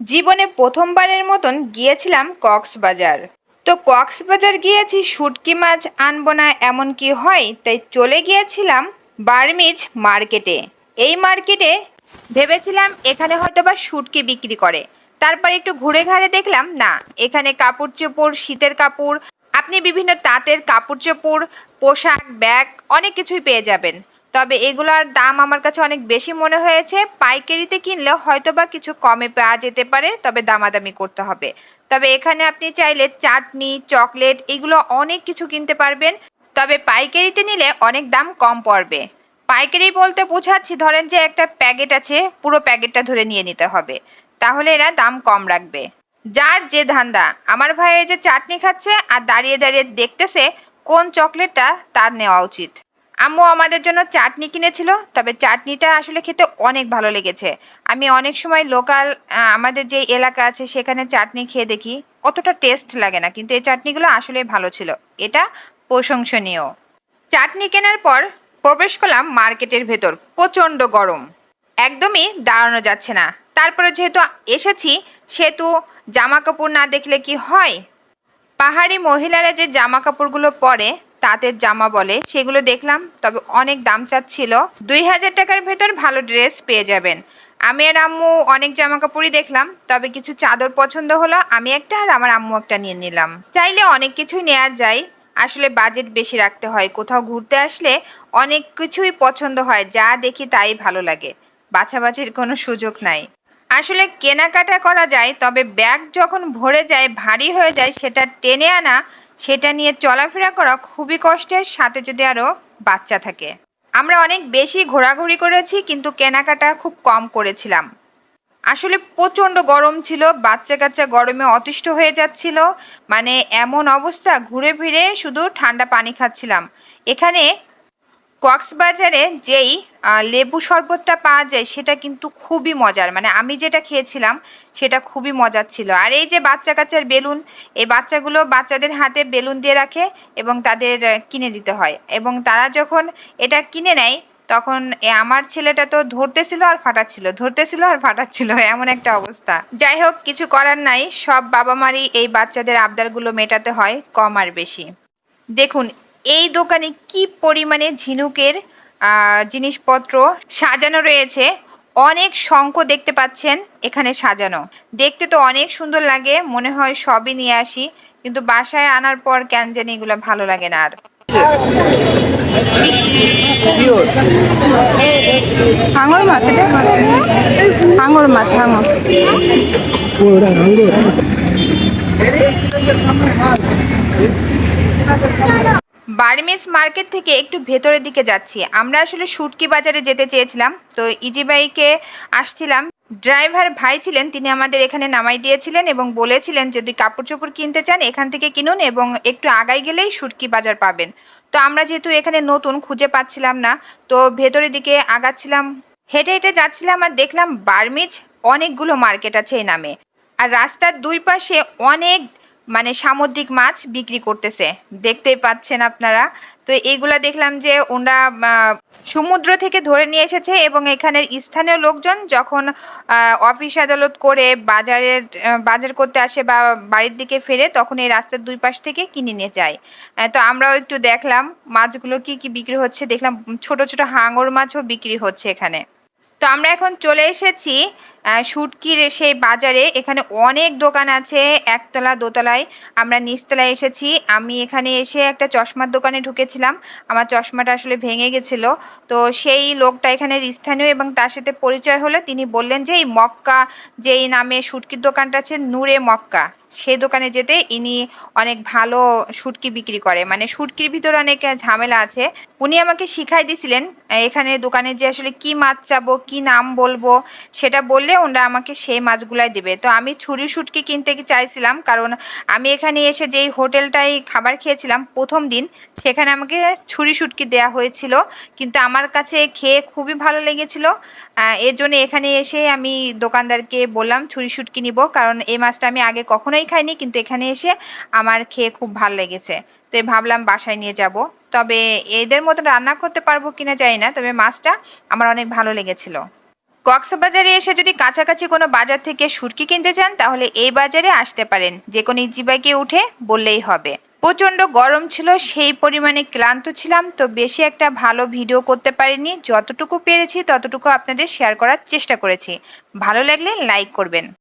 জীবনে প্রথমবারের মতন গিয়েছিলাম কক্সবাজার। তো কক্সবাজার গিয়েছি, শুটকি মাছ আনব না এমন কি হয়? তাই চলে গিয়েছিলাম বার্মিজ মার্কেটে। এই মার্কেটে ভেবেছিলাম এখানে হয়তো বা শুটকি বিক্রি করে। তারপর একটু ঘুরে ঘাড়ে দেখলাম, না, এখানে কাপড় চোপড়, শীতের কাপড়, আপনি বিভিন্ন তাঁতের কাপড় চোপড়, পোশাক, ব্যাগ, অনেক কিছুই পেয়ে যাবেন। তবে এগুলোর দাম আমার কাছে অনেক বেশি মনে হয়েছে। পাইকারিতে কিনলে হয়তো বা কিছু কমে পাওয়া যেতে পারে, তবে দামাদামি করতে হবে। তবে এখানে আপনি চাইলে চাটনি, চকলেট এগুলো অনেক কিছু কিনতে পারবেন, তবে পাইকারিতে নিলে অনেক দাম কম পড়বে। পাইকারি বলতে বোঝাচ্ছি, ধরেন যে একটা প্যাকেট আছে, পুরো প্যাকেটটা ধরে নিয়ে নিতে হবে। তাহলে এরা দাম কম রাখবে। যার যে ধান্দা, আমার ভাই যে চাটনি খাচ্ছে আর দাঁড়িয়ে দাঁড়িয়ে দেখতেছে কোন চকলেটটা তার নেওয়া উচিত। আম্মু আমাদের জন্য চাটনি কিনেছিল, তবে চাটনিটা আসলে খেতে অনেক ভালো লেগেছে। আমি অনেক সময় লোকাল আমাদের যে এলাকা আছে সেখানে চাটনি খেয়ে দেখি, অতটা টেস্ট লাগে না, কিন্তু এই চাটনিগুলো আসলে ভালো ছিল। এটা প্রশংসনীয়। চাটনি কেনার পর প্রবেশ করলাম মার্কেটের ভেতর, প্রচণ্ড গরম। একদমই দাঁড়ানো যাচ্ছে না। তারপরে যেহেতু এসেছি, সেহেতু জামা কাপড় না দেখলে কি হয়? পাহাড়ি মহিলারা যে জামা কাপড়গুলো পরে তাঁতের জামা বলে। সেগুলো দেখলাম, তবে অনেক দাম চাচ্ছিল। দুই হাজার টাকার ভেতর ভালো ড্রেস পেয়ে যাবেন। আমি আর আম্মু অনেক জামা কাপড়ই দেখলাম, তবে কিছু চাদর পছন্দ হলো, আমি একটা আর আমার আম্মু একটা নিয়ে নিলাম। চাইলে অনেক কিছুই নেওয়া যায়, আসলে বাজেট বেশি রাখতে হয়। কোথাও ঘুরতে আসলে অনেক কিছুই পছন্দ হয়, যা দেখি তাই ভালো লাগে। বাছাবাছির কোনো সুযোগ নাই। আসলে কেনাকাটা করা যায়, তবে ব্যাগ যখন ভরে যায়, ভারী হয়ে যায়, সেটা টেনে আনা, সেটা নিয়ে চলাফেরা করা খুবই কষ্টের, সাথে যদি আরও বাচ্চা থাকে। আমরা অনেক বেশি ঘোরাঘুরি করেছি, কিন্তু কেনাকাটা খুব কম করেছিলাম। আসলে প্রচণ্ড গরম ছিল বাচ্চা কাচ্চা গরমে অতিষ্ঠ হয়ে যাচ্ছিল মানে এমন অবস্থা, ঘুরে ফিরে শুধু ঠান্ডা পানি খাচ্ছিলাম। এখানে কক্সবাজারে যেই লেবু শরবতটা পাওয়া যায়, সেটা কিন্তু খুবই মজার। মানে আমি যেটা খেয়েছিলাম, সেটা খুবই মজার ছিল। আর এই যে বাচ্চা কাচ্চার বেলুন, এই বাচ্চাগুলো বাচ্চাদের হাতে বেলুন দিয়ে রাখে এবং তাদের কিনে দিতে হয়। এবং তারা যখন এটা কিনে নেয়, তখন আমার ছেলেটা তো ধরতেছিল আর ফাটাচ্ছিল, ধরতেছিল আর ফাটাচ্ছিল, এমন একটা অবস্থা। যাই হোক, কিছু করার নাই, সব বাবা মারই এই বাচ্চাদের আবদারগুলো মেটাতে হয়, কম আর বেশি। দেখুন, এই দোকানে কি পরিমাণে ঝিনুকের জিনিসপত্র সাজানো রয়েছে। অনেক শঙ্খ দেখতে পাচ্ছেন এখানে সাজানো। দেখতে তো অনেক সুন্দর লাগে মনে হয় সবই নিয়ে আসি কিন্তু বাসায় আনার পর কেন জানি এগুলো ভালো লাগে না আর। হাঙর মাছ এটা হাঙর মাছ। হাঙর বার্মিস মার্কেট থেকে একটু ভেতরের দিকে যাচ্ছি। আমরা আসলে সুটকি বাজারে যেতে চেয়েছিলাম, তো ইজি বাইকে আসছিলাম। ড্রাইভার ভাই ছিলেন, তিনি আমাদের এখানে নামাই দিয়েছিলেন এবং বলেছিলেন যদি কাপড় চোপড় কিনতে চান, এখান থেকে কিনুন এবং একটু আগাই গেলেই সুটকি বাজার পাবেন। তো আমরা যেহেতু এখানে নতুন, খুঁজে পাচ্ছিলাম না, তো ভেতরের দিকে আগাচ্ছিলাম। হেঁটে হেঁটে যাচ্ছিলাম আর দেখলাম বার্মিজ অনেকগুলো মার্কেট আছে এই নামে। আর রাস্তার দুই পাশে অনেক মানে সামুদ্রিক মাছ বিক্রি করতেছে। দেখতেই পাচ্ছেন আপনারা। তো এইগুলা দেখলাম যে আহ, সমুদ্র থেকে ধরে নিয়ে এসেছে এবং এখানের স্থানীয় লোকজন যখন অফিস আদালত করে বাজারে বাজার করতে আসে বা বাড়ির দিকে ফেরে তখন এই রাস্তার দুই পাশ থেকে কিনে নিয়ে যায়। তো আমরাও একটু দেখলাম মাছগুলো কি কি বিক্রি হচ্ছে। দেখলাম ছোট ছোট হাঙর মাছও বিক্রি হচ্ছে এখানে। তো আমরা এখন চলে এসেছি শুটকির সেই বাজারে এখানে অনেক দোকান আছে একতলা দোতলায়। আমরা নিচতলায় এসেছি। আমি এখানে এসে একটা চশমার দোকানে ঢুকেছিলাম। আমার চশমাটা আসলে ভেঙে গেছিল। তো সেই লোকটা এখানে স্থানীয় এবং তার সাথে পরিচয় হলো। তিনি বললেন যে এই মক্কা যেই নামে শুটকির দোকানটা আছে নূরে মক্কা সেই দোকানে যেতে ইনি অনেক ভালো শুটকি বিক্রি করে। মানে শুটকির ভিতরে অনেক ঝামেলা আছে। উনি আমাকে শিখাই দিয়েছিলেন আহ, এখানে দোকানে যে আসলে কি মাছ চাবো কি নাম বলব সেটা বললে ওরা আমাকে সেই মাছগুলাই দেবে। তো আমি ছুরি শুটকি কিনতে চাইছিলাম, কারণ আমি এখানে এসে যেই হোটেলটায় খাবার খেয়েছিলাম প্রথম দিন, সেখানে আমাকে ছুরি শুটকি দেওয়া হয়েছিল। কিন্তু আমার কাছে খেয়ে খুবই ভালো লেগেছিল। এর জন্য এখানে এসে আমি দোকানদারকে বললাম, ছুরি শুটকি নিব, কারণ এই মাছটা আমি আগে কখনোই খাইনি, কিন্তু এখানে এসে আমার খেয়ে খুব ভালো লেগেছে। তো ভাবলাম বাসায় নিয়ে যাব। তবে এদের মতো রান্না করতে পারব কিনা জানি না, তবে মাছটা আমার অনেক ভালো লেগেছিল। কক্সবাজারে এসে যদি কাছাকাছি কোনো বাজার থেকে সুরকি কিনতে চান, তাহলে এই বাজারে আসতে পারেন। যে কোনো ইজি বাইকে উঠে বললেই হবে। প্রচণ্ড গরম ছিল, সেই পরিমাণে ক্লান্ত ছিলাম, তো বেশি একটা ভালো ভিডিও করতে পারিনি। যতটুকু পেরেছি, ততটুকু আপনাদের শেয়ার করার চেষ্টা করেছি। ভালো লাগলে লাইক করবেন।